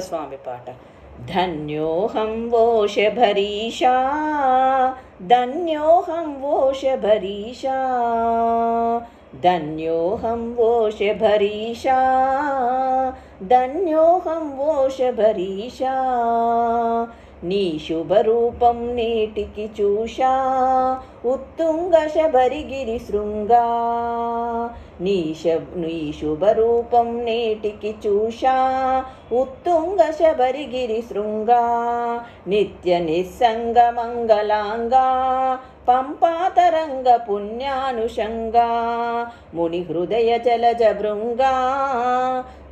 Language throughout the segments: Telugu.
స్వామి పాట ధన్యోహం వోషభరీషా ధన్యోహం వోషభరీషా ధన్యోహం వోషభరీషా ధన్యోహం వోషభరీషా నీ శుభరూపం నీటికి చూషా ఉత్తుంగ శబరిగిరి శృంగా. నీ శబ్ నీ శుభరూపం నేటికి చూషా ఉత్తుంగ శబరిగిరి శృంగా. నిత్య నిస్సంగ మంగళాంగా. పంపాతరంగ పుణ్యానుషంగా. ముని హృదయ జలజ భృంగా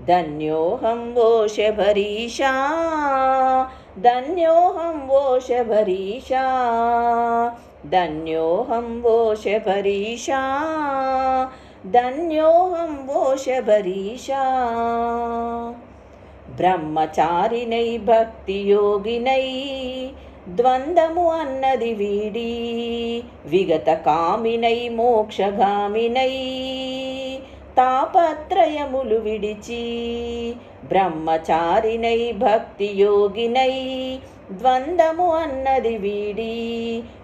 ధన్యోహం వో శబరీషా. ధన్యోహం వో శబరీషా ధన్యోహం వో శబరీషా ధన్యోహం వో శబరీషా బ్రహ్మచారినై భక్తియోగినై ద్వందము అన్నది వీడి విగత కామినై మోక్షగామినై. తాపత్రయములు విడిచి బ్రహ్మచారినై భక్తి యోగినై ద్వందము అన్నది వీడి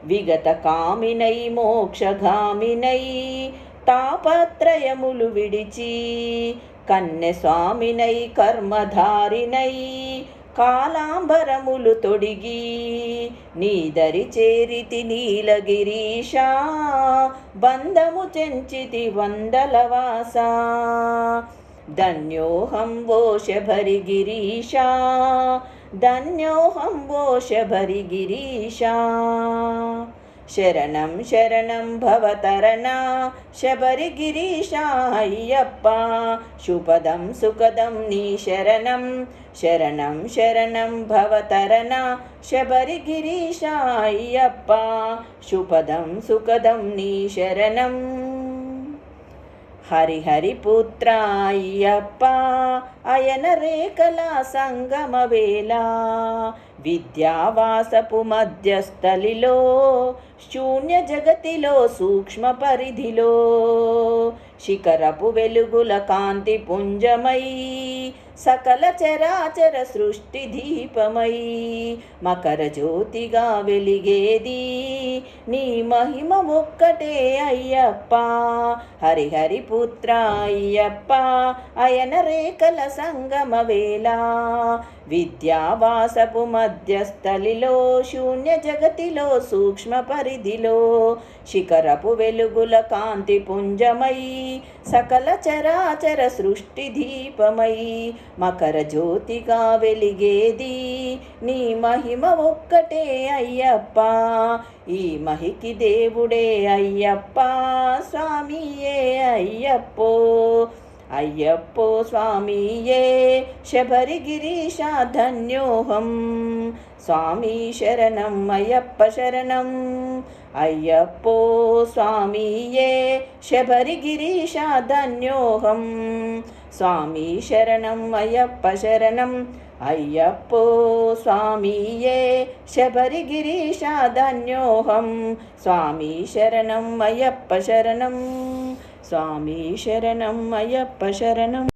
విగత కామినై మోక్షగామినై తాపత్రయములు విడిచి కన్నె స్వామినై కర్మధారినై కాలాంబరములు తొడిగి నీదరి చేరితి నీలగిరీషా బంధము చెంచితి వందలవాస ధన్యోహం వో శబరిగిరీషా ధన్యోహం వో శబరిగిరీషా शरणं शरणं भवतरणा शबरिगिरीशायि शुपदं सुखदं निशरणं शरणं शरणं भवतरणा शबरिगिरीशायप्पा शुपदं सुखदं निशरणम् శుపదం హరిహరి అయన రేఖల సంగమ వేళ విద్యావాసపు మధ్యస్థలిలో శూన్య జగతిలో సూక్ష్మ పరిధిలో శిఖరపు వెలుగుల కాంతి పుంజమై సకల చరాచర సృష్టి దీపమై మకర జ్యోతిగా వెలిగేది నీ మహిమ ఒక్కటే అయ్యప్ప. హరిహరి పుత్ర అయ్యప్ప అయన రేఖల సంగమ వేళ. విద్యావాసపు మధ్యస్థలిలో శూన్య జగతిలో సూక్ష్మ పరిధిలో శిఖరపు వెలుగుల కాంతి పుంజమై సకల చరాచర సృష్టి దీపమై మకర జ్యోతిగా వెలిగేది. నీ మహిమ ఒక్కటే అయ్యప్ప ఈ మహికి దేవుడే అయ్యప్ప స్వామియే అయ్యప్పో. అయ్యప్పో స్వామియే శబరిగిరీశ ధన్యోహం స్వామి శరణం అయ్యప్ప శరణం అయ్యప్పో స్వామియే శబరిగిరీశ ధన్యోహం స్వామి శరణం అయ్యప్ప శరణం అయ్యప్పో స్వామియే శబరిగిరీశ ధన్యోహం స్వామి శరణం అయ్యప్ప శరణం స్వామి శరణం అయ్యప్ప శరణం